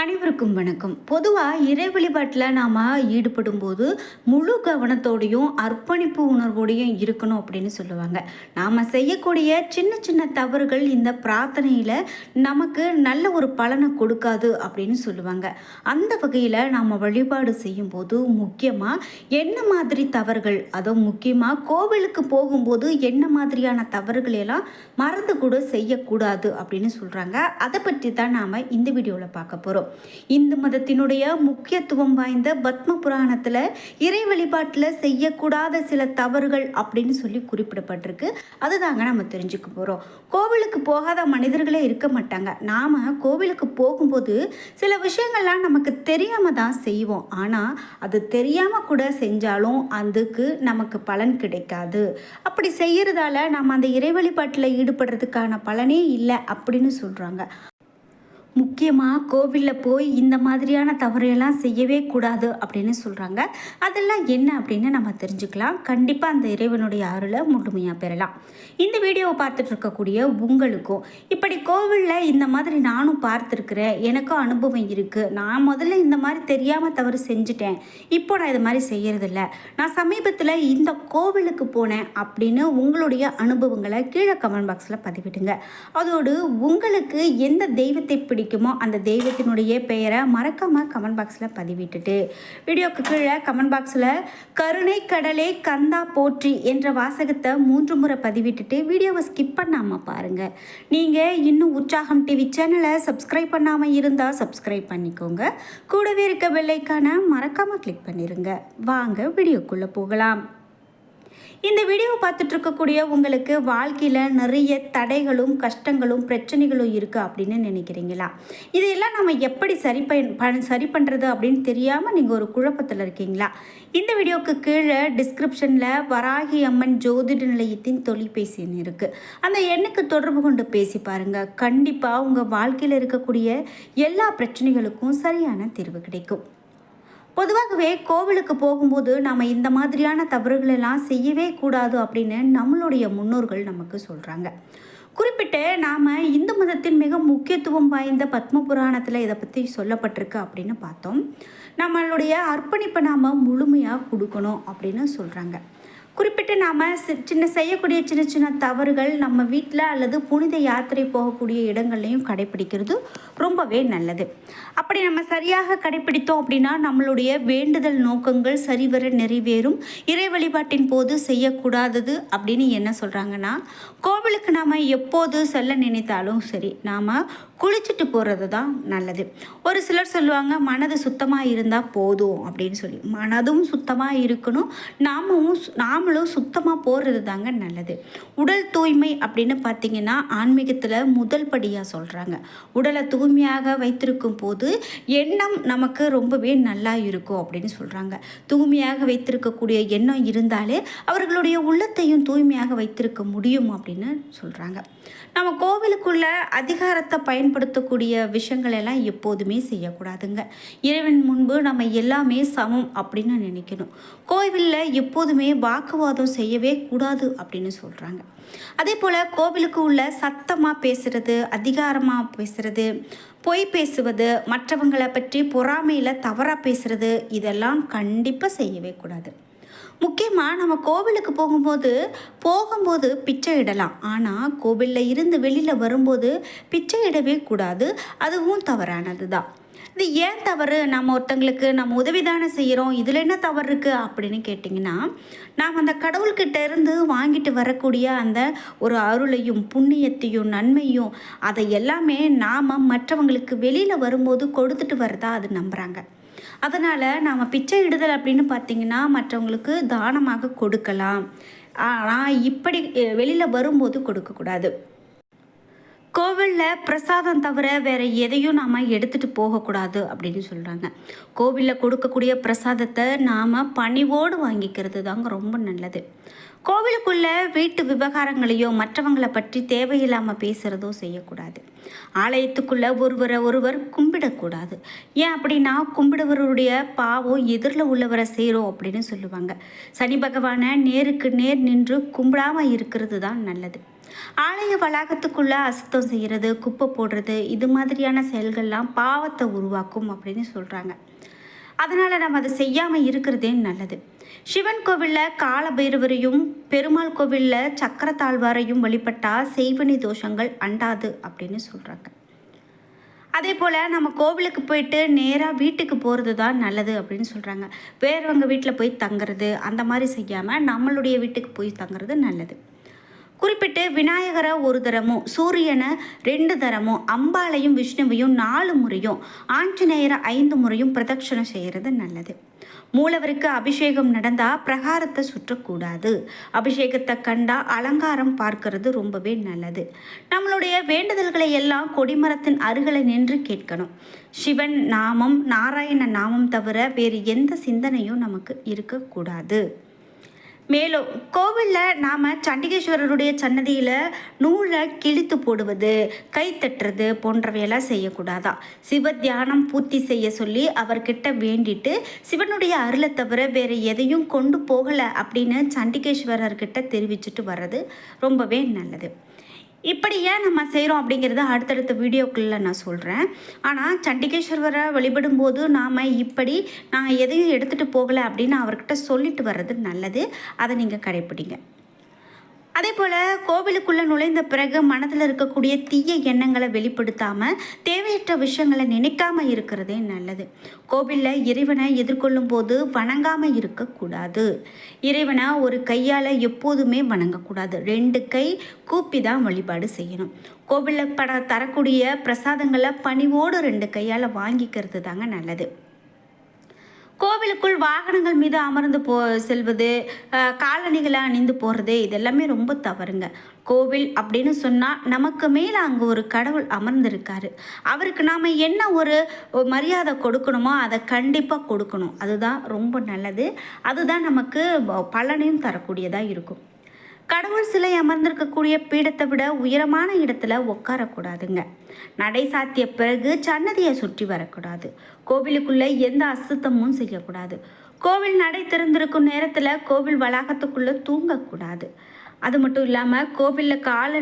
அனைவருக்கும் வணக்கம். பொதுவாக இறை வழிபாட்டில் நாம் ஈடுபடும் போது முழு கவனத்தோடையும் அர்ப்பணிப்பு உணர்வோடையும் இருக்கணும் அப்படின்னு சொல்லுவாங்க. நாம் செய்யக்கூடிய சின்ன சின்ன தவறுகள் இந்த பிரார்த்தனையில் நமக்கு நல்ல ஒரு பலனை கொடுக்காது அப்படின்னு சொல்லுவாங்க. அந்த வகையில் நாம் வழிபாடு செய்யும்போது முக்கியமாக என்ன மாதிரி தவறுகள் அதுவும் முக்கியமாக கோவிலுக்கு போகும்போது என்ன மாதிரியான தவறுகள் எல்லாம் மறந்து கூட செய்யக்கூடாது அப்படின்னு சொல்கிறாங்க அதை பற்றி தான் நாம் இந்த வீடியோவில் பார்க்க போகிறோம் இந்து மதத்தினுடைய முக்கியத்துவம் வாய்ந்த பத்ம புராணத்தில் இறை வழிபாட்டில் செய்யக்கூடாத சில தவறுகள் அப்படின்னு சொல்லி குறிப்பிடப்பட்டிருக்கு. அதுதாங்க நம்ம தெரிஞ்சுக்க போகிறோம் கோவிலுக்கு போகாத மனிதர்களே இருக்க மாட்டாங்க. நாம் கோவிலுக்கு போகும்போது சில விஷயங்கள்லாம் நமக்கு தெரியாமல் தான் செய்வோம். ஆனால் அது தெரியாமல் கூட செஞ்சாலும் அதுக்கு நமக்கு பலன் கிடைக்காது. அப்படி செய்கிறதால நம்ம அந்த இறை வழிபாட்டில் ஈடுபடுறதுக்கான பலனே இல்லை அப்படின்னு சொல்கிறாங்க முக்கியமாக கோவிலில் போய் இந்த மாதிரியான தவறையெல்லாம் செய்யவே கூடாது அப்படின்னு சொல்கிறாங்க அதெல்லாம் என்ன அப்படின்னு நம்ம தெரிஞ்சுக்கலாம். கண்டிப்பாக அந்த இறைவனுடைய அருளை முழுமையாக பெறலாம். இந்த வீடியோவை பார்த்துட்டு இருக்கக்கூடிய உங்களுக்கும் இப்படி கோவிலில் இந்த மாதிரி நானும் பார்த்துருக்குறேன் எனக்கும் அனுபவம் இருக்குது நான் முதல்ல இந்த மாதிரி தெரியாமல் தவறு செஞ்சுட்டேன். இப்போ நான் இது மாதிரி செய்கிறதில்ல நான் சமீபத்தில் இந்த கோவிலுக்கு போனேன் அப்படின்னு உங்களுடைய அனுபவங்களை கீழே கமெண்ட் பாக்ஸில் பதிவிடுங்க. அதோடு உங்களுக்கு எந்த தெய்வத்தை பிடிக்கும் அந்த தெய்வத்தினுடைய பெயரை மறக்காமல் கமெண்ட் பாக்ஸில் பதிவிட்டுட்டு. வீடியோக்கு கீழே கமெண்ட் பாக்ஸில் கருணை கடலே கந்தா போற்றி என்ற வாசகத்தை மூன்று முறை பதிவிட்டுட்டு வீடியோவை ஸ்கிப் பண்ணாமல் பாருங்கள் நீங்கள் இன்னும் உற்சாகம் டிவி சேனலை சப்ஸ்கிரைப் பண்ணாமல் இருந்தால் சப்ஸ்கிரைப் பண்ணிக்கோங்க. கூடவே இருக்க வெள்ளைக்கான மறக்காமல் கிளிக் பண்ணிடுங்க வாங்க வீடியோக்குள்ளே போகலாம். இந்த வீடியோ பார்த்துட்டு இருக்கக்கூடிய உங்களுக்கு வாழ்க்கையில் நிறைய தடைகளும் கஷ்டங்களும் பிரச்சனைகளும் இருக்குது அப்படின்னு நினைக்கிறீங்களா? இதையெல்லாம் நம்ம எப்படி சரி பயன் ப- சரி பண்ணுறது அப்படின்னு தெரியாமல் நீங்கள் ஒரு குழப்பத்தில் இருக்கீங்களா? இந்த வீடியோவுக்கு கீழே டிஸ்கிரிப்ஷனில் வராகி அம்மன் ஜோதிட நிலையத்தின் தொலைபேசி எண் இருக்குது அந்த எண்ணுக்கு தொடர்பு கொண்டு பேசி பாருங்கள் கண்டிப்பாக உங்கள் வாழ்க்கையில் இருக்கக்கூடிய எல்லா பிரச்சனைகளுக்கும் சரியான தீர்வு கிடைக்கும். பொதுவாகவே கோவிலுக்கு போகும்போது நாம் இந்த மாதிரியான தவறுகள் எல்லாம் செய்யவே கூடாது அப்படின்னு நம்மளுடைய முன்னோர்கள் நமக்கு சொல்கிறாங்க குறிப்பிட்டு நாம் இந்து மதத்தின் மிக முக்கியத்துவம் வாய்ந்த பத்ம புராணத்தில் இதை பற்றி சொல்லப்பட்டிருக்கு அப்படின்னு பார்த்தோம். நம்மளுடைய அர்ப்பணிப்பை நாம் முழுமையாக கொடுக்கணும் அப்படின்னு சொல்கிறாங்க குறிப்பிட்டு நாம் சின்ன செய்யக்கூடிய சின்ன சின்ன தவறுகள் நம்ம வீட்டில் அல்லது புனித யாத்திரை போகக்கூடிய இடங்கள்லையும் கடைப்பிடிக்கிறது ரொம்பவே நல்லது. அப்படி நம்ம சரியாக கடைப்பிடித்தோம் அப்படின்னா நம்மளுடைய வேண்டுதல் நோக்கங்கள் சரிவர நிறைவேறும். இறை வழிபாட்டின் போது செய்யக்கூடாதது அப்படின்னு என்ன சொல்கிறாங்கன்னா கோவிலுக்கு நாம் எப்போது செல்ல நினைத்தாலும் சரி நாம் குளிச்சுட்டு போகிறது தான் நல்லது. ஒரு சிலர் சொல்லுவாங்க மனது சுத்தமாக இருந்தால் போதும் அப்படின்னு சொல்லி. மனதும் சுத்தமாக இருக்கணும் நாமும் சு- நாமளும் சுத்தமாக போகிறது தாங்க நல்லது. உடல் தூய்மை அப்படின்னு பார்த்தீங்கன்னா ஆன்மீகத்தில் முதல் படியாக சொல்கிறாங்க உடலை தூய்மையாக வைத்திருக்கும் போது எண்ணம் நமக்கு ரொம்பவே நல்லா இருக்கும் அப்படின்னு சொல்கிறாங்க தூய்மையாக வைத்திருக்கக்கூடிய எண்ணம் இருந்தாலே அவர்களுடைய உள்ளத்தையும் தூய்மையாக வைத்திருக்க முடியும் அப்படின்னு சொல்கிறாங்க நம்ம கோவிலுக்குள்ள அதிகாரத்தை பயன்படுத்தக்கூடிய விஷயங்கள் எல்லாம் எப்போதுமே செய்யக்கூடாதுங்க. இறைவன் முன்பு நம்ம எல்லாமே சமம் அப்படின்னு நினைக்கணும். கோவிலில் எப்போதுமே வாக்குவாதம் செய்யவே கூடாது அப்படின்னு சொல்கிறாங்க அதே போல் கோவிலுக்கு உள்ள சத்தமாக பேசுறது அதிகாரமாக பேசுறது பொய் பேசுவது மற்றவங்களை பற்றி பொறாமையில் தவறாக பேசுறது இதெல்லாம் கண்டிப்பாக செய்யவே கூடாது. முக்கியமாக நம்ம கோவிலுக்கு போகும்போது போகும்போது பிச்சை இடலாம். ஆனால் கோவிலில் இருந்து வெளியில் வரும்போது பிச்சை இடவே கூடாது. அதுவும் தவறானது தான் இது ஏன் தவறு? நம்ம ஒருத்தங்களுக்கு நம்ம உதவி தானே செய்கிறோம் இதில் என்ன தவறு இருக்குது அப்படின்னு கேட்டிங்கன்னா நாம் அந்த கடவுள்கிட்ட இருந்து வாங்கிட்டு வரக்கூடிய அந்த ஒரு அருளையும் புண்ணியத்தையும் நன்மையும் அதை எல்லாமே நாம் மற்றவங்களுக்கு வெளியில் வரும்போது கொடுத்துட்டு வரதா அது நம்புகிறாங்க அதனால் நாம் பிச்சை இடுதல் அப்படின்னு பார்த்தீங்கன்னா மற்றவங்களுக்கு தானமாக கொடுக்கலாம். ஆனால் இப்படி வெளியில் வரும்போது கொடுக்கக்கூடாது. கோவிலில் பிரசாதம் தவிர வேறு எதையும் நாம் எடுத்துகிட்டு போகக்கூடாது அப்படின்னு சொல்கிறாங்க கோவிலில் கொடுக்கக்கூடிய பிரசாதத்தை நாம் பணிவோடு வாங்கிக்கிறது தாங்க ரொம்ப நல்லது. கோவிலுக்குள்ள வீட்டு விவகாரங்களையோ மற்றவங்களை பற்றி தேவையில்லாமல் பேசுகிறதோ செய்யக்கூடாது. ஆலயத்துக்குள்ளே ஒருவரை ஒருவர் கும்பிடக்கூடாது. ஏன் அப்படின்னா கும்பிடுவருடைய பாவம் எதிரில் உள்ளவரை செய்கிறோம் அப்படின்னு சொல்லுவாங்க. சனி பகவானை நேருக்கு நேர் நின்று கும்பிடாமல் இருக்கிறது தான் நல்லது. ஆலய வளாகத்துக்குள்ளே அசுத்தம் செய்கிறது குப்பை போடுறது இது மாதிரியான செயல்கள்லாம் பாவத்தை உருவாக்கும் அப்படின்னு சொல்கிறாங்க அதனால் நம்ம அதை செய்யாமல் இருக்கிறதே நல்லது. சிவன் கோவிலில் காலபைரவரையும் பெருமாள் கோவிலில் சக்கரத்தாழ்வாரையும் வழிபட்டால் செய்வனி தோஷங்கள் அண்டாது அப்படின்னு சொல்கிறாங்க அதே போல் நம்ம கோவிலுக்கு போயிட்டு நேராக வீட்டுக்கு போகிறது தான் நல்லது அப்படின்னு சொல்கிறாங்க வேறவங்க வீட்டில் போய் தங்குறது அந்த மாதிரி செய்யாமல் நம்மளுடைய வீட்டுக்கு போய் தங்குறது நல்லது. குறிப்பிட்டு விநாயகரை ஒரு தரமும் சூரியனை ரெண்டு தரமும் அம்பாளையும் விஷ்ணுவையும் நாலு முறையும் ஆஞ்சநேயரை ஐந்து முறையும் பிரதட்சணம் செய்கிறது நல்லது. மூலவருக்கு அபிஷேகம் நடந்தால் பிரகாரத்தை சுற்றக்கூடாது. அபிஷேகத்தை கண்டா அலங்காரம் பார்க்கறது ரொம்பவே நல்லது. நம்மளுடைய வேண்டுதல்களை எல்லாம் கொடிமரத்தின் அருகில் நின்று கேட்கணும். சிவன் நாமம் நாராயண நாமம் தவிர வேறு எந்த சிந்தனையும் நமக்கு இருக்கக்கூடாது. மேலும் கோவிலில் நாம் சண்டிகேஸ்வரருடைய சன்னதியில் நூலை கிழித்து போடுவது கை தட்டுறது போன்றவையெல்லாம் செய்யக்கூடாதான் சிவ தியானம் பூர்த்தி செய்ய சொல்லி அவர்கிட்ட வேண்டிட்டு சிவனுடைய அருளை தவிர வேறு எதையும் கொண்டு போகலை அப்படின்னு சண்டிகேஸ்வரர்கிட்ட தெரிவிச்சுட்டு வர்றது ரொம்பவே நல்லது. இப்படி ஏன் நம்ம செய்கிறோம் அப்படிங்கிறத அடுத்தடுத்த வீடியோக்குள்ளே நான் சொல்கிறேன் ஆனால் சண்டிகேஸ்வரரை வழிபடும்போது நாம் இப்படி நான் எதையும் எடுத்துகிட்டு போகலை அப்படின்னு அவர்கிட்ட சொல்லிட்டு வர்றது நல்லது. அதை நீங்கள் கடைப்பிடிங்க. அதே போல் கோவிலுக்குள்ளே நுழைந்த பிறகு மனதில் இருக்கக்கூடிய தீய எண்ணங்களை வெளிப்படுத்தாமல் தேவையற்ற விஷயங்களை நினைக்காம இருக்கிறதே நல்லது. கோவிலில் இறைவனை எதிர்கொள்ளும் போது வணங்காமல் இருக்கக்கூடாது. இறைவனை ஒரு கையால் எப்போதுமே வணங்கக்கூடாது. ரெண்டு கை கூப்பி தான் வழிபாடு செய்யணும். கோவிலில் பட தரக்கூடிய பிரசாதங்களை பணிவோடு ரெண்டு கையால் வாங்கிக்கிறது தாங்க நல்லது. கோவிலுக்குள் வாகனங்கள் மீது அமர்ந்து போ செல்வது காலணிகளை அணிந்து போகிறது இதெல்லாமே ரொம்ப தவறுங்க. கோவில் அப்படின்னு சொன்னால் நமக்கு மேலே அங்கே ஒரு கடவுள் அமர்ந்திருக்காரு. அவருக்கு நாம் என்ன ஒரு மரியாதை கொடுக்கணுமோ அதை கண்டிப்பாக கொடுக்கணும். அதுதான் ரொம்ப நல்லது. அதுதான் நமக்கு பலனையும் தரக்கூடியதாக இருக்கும். கடவுள் சிலை அமர்ந்திருக்கக்கூடிய பீடத்தை விட உயரமான இடத்துல உட்காரக்கூடாதுங்க நடை சாத்திய பிறகு சன்னதியை சுற்றி வரக்கூடாது. கோவிலுக்குள்ளே எந்த அசுத்தமும் செய்யக்கூடாது. கோவில் நடை திறந்திருக்கும் நேரத்தில் கோவில் வளாகத்துக்குள்ளே தூங்கக்கூடாது. அது மட்டும் இல்லாமல் கோவிலில் கால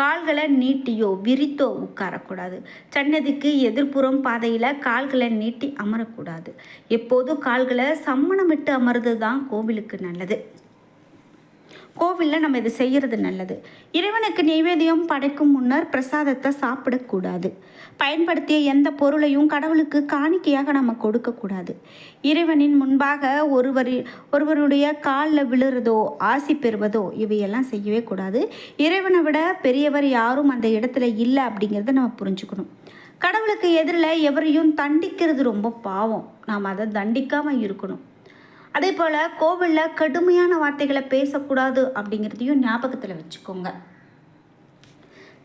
கால்களை நீட்டியோ விரித்தோ உட்காரக்கூடாது. சன்னதிக்கு எதிர்ப்புறம் பாதையில் கால்களை நீட்டி அமரக்கூடாது. எப்போதும் கால்களை சம்மணமிட்டு அமர்றது தான் கோவிலுக்கு நல்லது. கோவிலில் நம்ம இது செய்கிறது நல்லது. இறைவனுக்கு நைவேத்தியம் படைக்கும் முன்னர் பிரசாதத்தை சாப்பிடக்கூடாது. பயன்படுத்திய எந்த பொருளையும் கடவுளுக்கு காணிக்கையாக நம்ம கொடுக்கக்கூடாது. இறைவனின் முன்பாக ஒருவர் ஒருவருடைய காலில் விழுறதோ ஆசி பெறுவதோ இவையெல்லாம் செய்யவே கூடாது. இறைவனை விட பெரியவர் யாரும் அந்த இடத்துல இல்லை அப்படிங்கிறத நம்ம புரிஞ்சுக்கணும். கடவுளுக்கு எதிரில் எவரையும் தண்டிக்கிறது ரொம்ப பாவம். நாம் அதை தண்டிக்காமல் இருக்கணும். அதே போல் கோவிலில் கடுமையான வார்த்தைகளை பேசக்கூடாது அப்படிங்கிறதையும் ஞாபகத்தில் வச்சுக்கோங்க.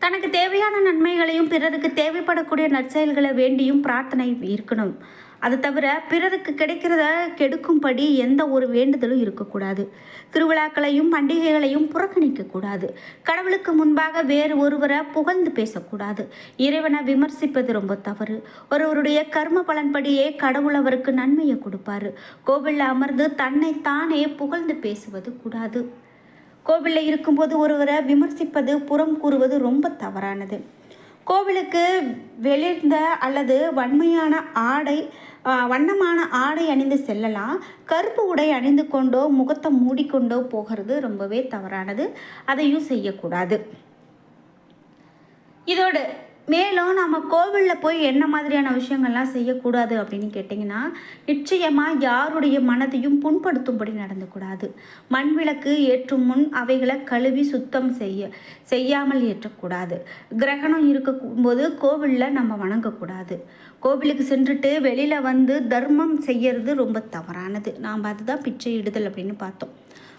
தனக்கு தேவையான நன்மைகளையும் பிறருக்கு தேவைப்படக்கூடிய நற்செயல்களை வேண்டியும் பிரார்த்தனை இருக்கணும். அது தவிர பிறருக்கு கிடைக்கிறத கெடுக்கும்படி எந்த ஒரு வேண்டுதலும் இருக்கக்கூடாது. திருவிழாக்களையும் பண்டிகைகளையும் புறக்கணிக்கக்கூடாது. கடவுளுக்கு முன்பாக வேறு ஒருவரை புகழ்ந்து பேசக்கூடாது. இறைவனை விமர்சிப்பது ரொம்ப தவறு. ஒருவருடைய கர்ம பலன்படியே கடவுள் அவருக்கு நன்மையை கொடுப்பாரு. கோவிலில் அமர்ந்து தன்னை தானே புகழ்ந்து பேசுவது கூடாது. கோவிலில் இருக்கும்போது ஒருவரை விமர்சிப்பது புறம் கூறுவது ரொம்ப தவறானது. கோவிலுக்கு வெளிர்ந்த அல்லது வன்மையான ஆடை வண்ணமான ஆடை அணிந்து செல்லலாம். கருப்பு உடை அணிந்து கொண்டோ முகத்தை மூடிக்கொண்டோ போகிறது ரொம்பவே தவறானது. அதையும் செய்யக்கூடாது. இதோடு மேலும் நம்ம கோவிலில் போய் என்ன மாதிரியான விஷயங்கள்லாம் செய்யக்கூடாது அப்படின்னு கேட்டிங்கன்னா நிச்சயமாக யாருடைய மனதையும் புண்படுத்தும்படி நடந்துக்கூடாது. மண் விளக்கு ஏற்றும் முன் அவைகளை கழுவி சுத்தம் செய்ய செய்யாமல் ஏற்றக்கூடாது. கிரகணம் இருக்கும்போது கோவிலில் நம்ம வணங்கக்கூடாது. கோவிலுக்கு சென்றுட்டு வெளியில் வந்து தர்மம் செய்யறது ரொம்ப தவறானது. நாம் அதுதான் பிச்சை இடுதல் அப்படின்னு பார்த்தோம்.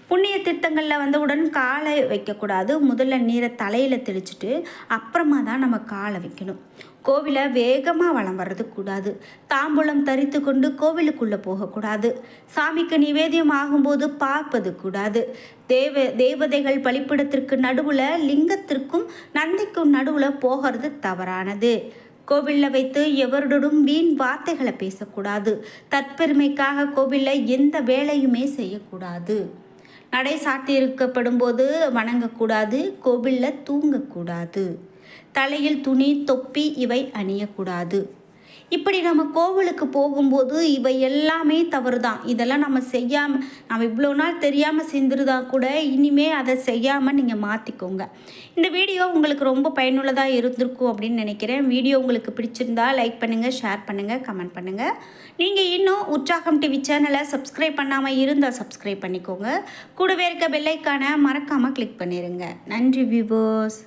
புண்ணிய திட்டங்களில் வந்தவுடன் காலை வைக்கக்கூடாது. முதல்ல நீரை தலையில் தெளிச்சுட்டு அப்புறமா தான் நம்ம காலை வைக்கணும். கோவிலை வேகமாக வளம் வர்றது கூடாது. தாம்பூலம் தரித்து கொண்டு கோவிலுக்குள்ளே போகக்கூடாது. சாமிக்கு நிவேதியம் ஆகும்போது பார்ப்பது கூடாது. தேவ தேவதைகள் பலிப்பிடத்திற்கு நடுவில் லிங்கத்திற்கும் நந்திக்கும் நடுவில் போகிறது தவறானது. கோவிலில் வைத்து எவருடனும் வீண் வார்த்தைகளை பேசக்கூடாது. தற்பெருமைக்காக கோவிலில் எந்த வேலையுமே செய்யக்கூடாது. நடை சாத்தியிருக்கப்படும் போது வணங்கக்கூடாது கோவிலில் தூங்கக்கூடாது. தலையில் துணி தொப்பி இவை அணியக்கூடாது. இப்படி நம்ம கோவிலுக்கு போகும்போது இவை எல்லாமே தவறு தான் இதெல்லாம் நம்ம செய்யாமல் நம்ம இவ்வளோ நாள் தெரியாமல் செஞ்சிருந்தா கூட இனிமே அதை செய்யாமல் நீங்கள் மாற்றிக்கோங்க இந்த வீடியோ உங்களுக்கு ரொம்ப பயனுள்ளதாக இருந்திருக்கும் அப்படின்னு நினைக்கிறேன். வீடியோ உங்களுக்கு பிடிச்சிருந்தா லைக் பண்ணுங்கள் ஷேர் பண்ணுங்கள் கமெண்ட் பண்ணுங்கள் நீங்கள் இன்னும் உற்சாகம் டிவி சேனலை சப்ஸ்கிரைப் பண்ணாமல் இருந்தால் சப்ஸ்கிரைப் பண்ணிக்கோங்க. கூடவே இருக்க பெல்லைக்கான மறக்காமல் கிளிக் பண்ணிடுங்க நன்றி வியூவர்ஸ்